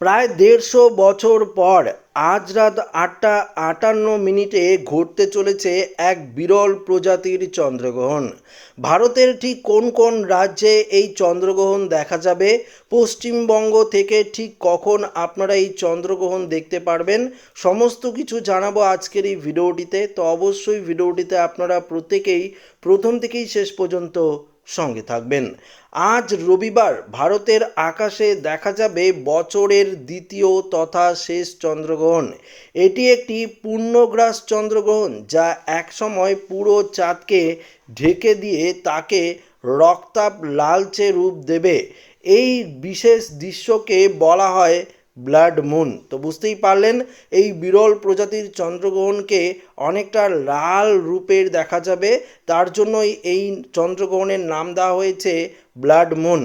প্রায় দেড়শো বছর পর আজ রাত আটটা আটান্ন মিনিটে ঘটতে চলেছে এক বিরল প্রজাতির চন্দ্রগ্রহণ। ভারতের ঠিক কোন কোন রাজ্যে এই চন্দ্রগ্রহণ দেখা যাবে, পশ্চিমবঙ্গ থেকে ঠিক কখন আপনারা এই চন্দ্রগ্রহণ দেখতে পারবেন, সমস্ত কিছু জানাব আজকের এই ভিডিওটিতে। তো অবশ্যই ভিডিওটিতে আপনারা প্রত্যেকেই, প্রথম থেকেই শেষ পর্যন্ত সঙ্গে থাকবেন। আজ রবিবার ভারতের আকাশে দেখা যাবে বছরের দ্বিতীয় তথা শেষ চন্দ্রগ্রহণ। এটি একটি পূর্ণগ্রাস চন্দ্রগ্রহণ যা একসময় পুরো চাঁদকে ঢেকে দিয়ে তাকে রক্তাপ লালচে রূপ দেবে। এই বিশেষ দৃশ্যকে বলা হয় ব্লাড মুন। তো বুঝতেই পারলেন, এই বিরল প্রজাতির চন্দ্রগ্রহণকে অনেকটা লাল রূপের দেখা যাবে। তার জন্যই এই চন্দ্রগ্রহণের নাম দেওয়া হয়েছে ব্লাড মুন।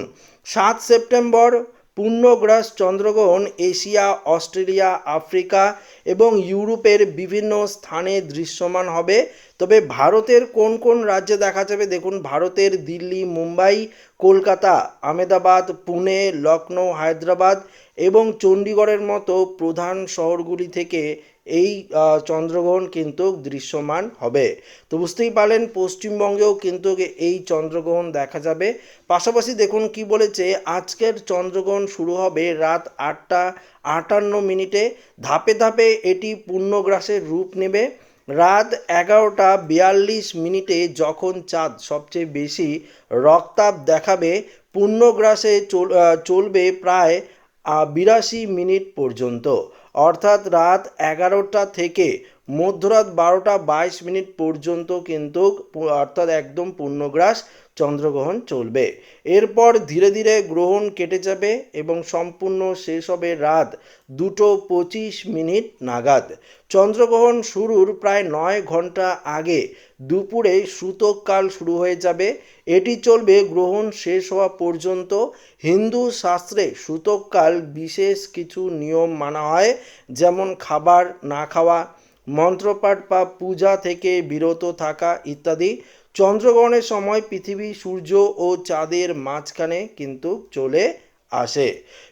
সাত সেপ্টেম্বর, পূর্ণগ্রাস চন্দ্রগ্রহণ এশিয়া, অস্ট্রেলিয়া, আফ্রিকা এবং ইউরোপের বিভিন্ন স্থানে দৃশ্যমান হবে। তবে ভারতের কোন কোন রাজ্যে দেখা যাবে? দেখুন, ভারতের দিল্লি, মুম্বাই, কলকাতা আমেদাবাদ পুনে লখনৌ হায়দ্রাবাদ এবং চণ্ডীগড়ের মতো প্রধান শহরগুলি থেকে এই চন্দ্রগ্রহণ কিন্তু দৃশ্যমান হবে। তো বুঝতেই পারলেন, পশ্চিমবঙ্গেও কিন্তু এই চন্দ্রগ্রহণ দেখা যাবে। পাশাপাশি দেখুন কি বলেছে, আজকের চন্দ্রগ্রহণ শুরু হবে রাত আটটা আটান্ন মিনিটে। ধাপে ধাপে এটি পূর্ণগ্রাসের রূপ নেবে। রাত এগারোটা বিয়াল্লিশ মিনিটে যখন চাঁদ সবচেয়ে বেশি রক্তাপ দেখাবে, পূর্ণগ্রাসে চল চলবে প্রায় বিরাশি মিনিট পর্যন্ত অর্থাৎ রাত এগারোটা থেকে মধ্যরাত বারোটা বাইশ মিনিট পর্যন্ত কিন্তু অর্থাৎ একদম পূর্ণগ্রাস চন্দ্রগ্রহণ চলবে। এরপর ধীরে ধীরে গ্রহণ কেটে যাবে এবং সম্পূর্ণ শেষ হবে রাত দুটো পঁচিশ মিনিট নাগাদ। চন্দ্রগ্রহণ শুরুর প্রায় নয় ঘণ্টা আগে দুপুরে সূতককাল শুরু হয়ে যাবে। এটি চলবে গ্রহণ শেষ হওয়া পর্যন্ত। হিন্দু শাস্ত্রে সূতককাল বিশেষ কিছু নিয়ম মানা হয়, যেমন খাবার না খাওয়া মন্ত্রপাঠ বা পূজা থেকে বিরত থাকা ইত্যাদি চন্দ্রগ্রহণের সময় পৃথিবী, সূর্য ও চাঁদের মাঝখানে কিন্তু চলে আসে।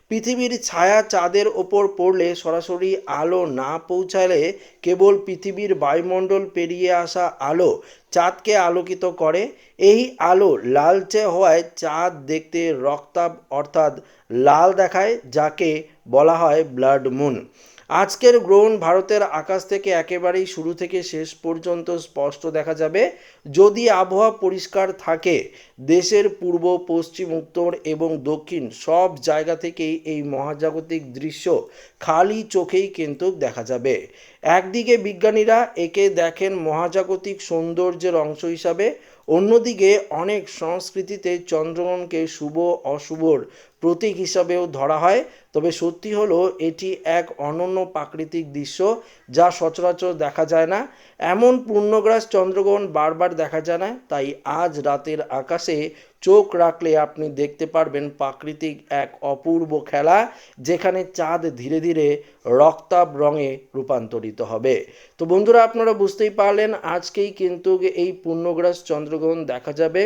পৃথিবীর ছায়া চাঁদের ওপর পড়লে সরাসরি আলো না পৌঁছালে কেবল পৃথিবীর বায়ুমণ্ডল পেরিয়ে আসা আলো চাঁদকে আলোকিত করে। এই আলো লালচে হওয়ায় চাঁদ দেখতে রক্তাভ, অর্থাৎ লাল দেখায়, যাকে বলা হয় ব্লাড মুন। আজকের গ্রহণ ভারতের আকাশ থেকে একেবারেই শুরু থেকে শেষ পর্যন্ত স্পষ্ট দেখা যাবে। যদি আবহাওয়া পরিষ্কার থাকে, দেশের পূর্ব, পশ্চিম, উত্তর এবং দক্ষিণ সব জায়গা থেকেই এই মহাজাগতিক দৃশ্য খালি চোখেই কিন্তু দেখা যাবে। একদিকে বিজ্ঞানীরা একে দেখেন মহাজাগতিক সৌন্দর্যের অংশ হিসাবে, অন্যদিকে অনেক সংস্কৃতিতে চন্দ্রগ্রহণকে শুভ, অশুভর প্রতীক হিসাবেও ধরা হয়। তবে সত্যি হলো, এটি এক অনন্য প্রাকৃতিক দৃশ্য যা সচরাচর দেখা যায় না। এমন পূর্ণগ্রাস চন্দ্রগ্রহণ বারবার দেখা যায় না, তাই আজ রাতের আকাশে চোখ রাখলে আপনি দেখতে পারবেন প্রাকৃতিক এক অপূর্ব খেলা, যেখানে চাঁদ ধীরে ধীরে রক্তাভ রঙে রূপান্তরিত হবে। তো বন্ধুরা, আপনারা বুঝতেই পারলেন, আজকেই কিন্তু এই পূর্ণগ্রাস চন্দ্রগ্রহণ দেখা যাবে,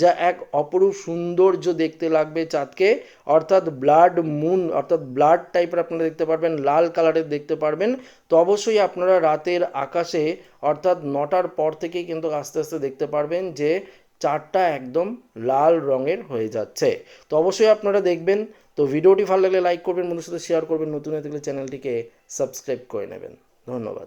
যা এক অপরূপ সৌন্দর্য দেখতে লাগবে চাঁদকে। অর্থাৎ ব্লাড মুন অর্থাৎ ব্লাড টাইপের আপনারা দেখতে পারবেন, লাল কালারের দেখতে পারবেন। তো অবশ্যই আপনারা রাতের আকাশে, অর্থাৎ নটার পর থেকেই কিন্তু আস্তে আস্তে দেখতে পারবেন যে চারটা একদম লাল রঙের হয়ে যাচ্ছে। তো অবশ্যই আপনারা দেখবেন। তো ভিডিওটি ভালো লাগলে লাইক করবেন বন্ধুর সাথে শেয়ার করবেন। নতুন হয়ে থাকলে চ্যানেলটিকে সাবস্ক্রাইব করে নেবেন। ধন্যবাদ।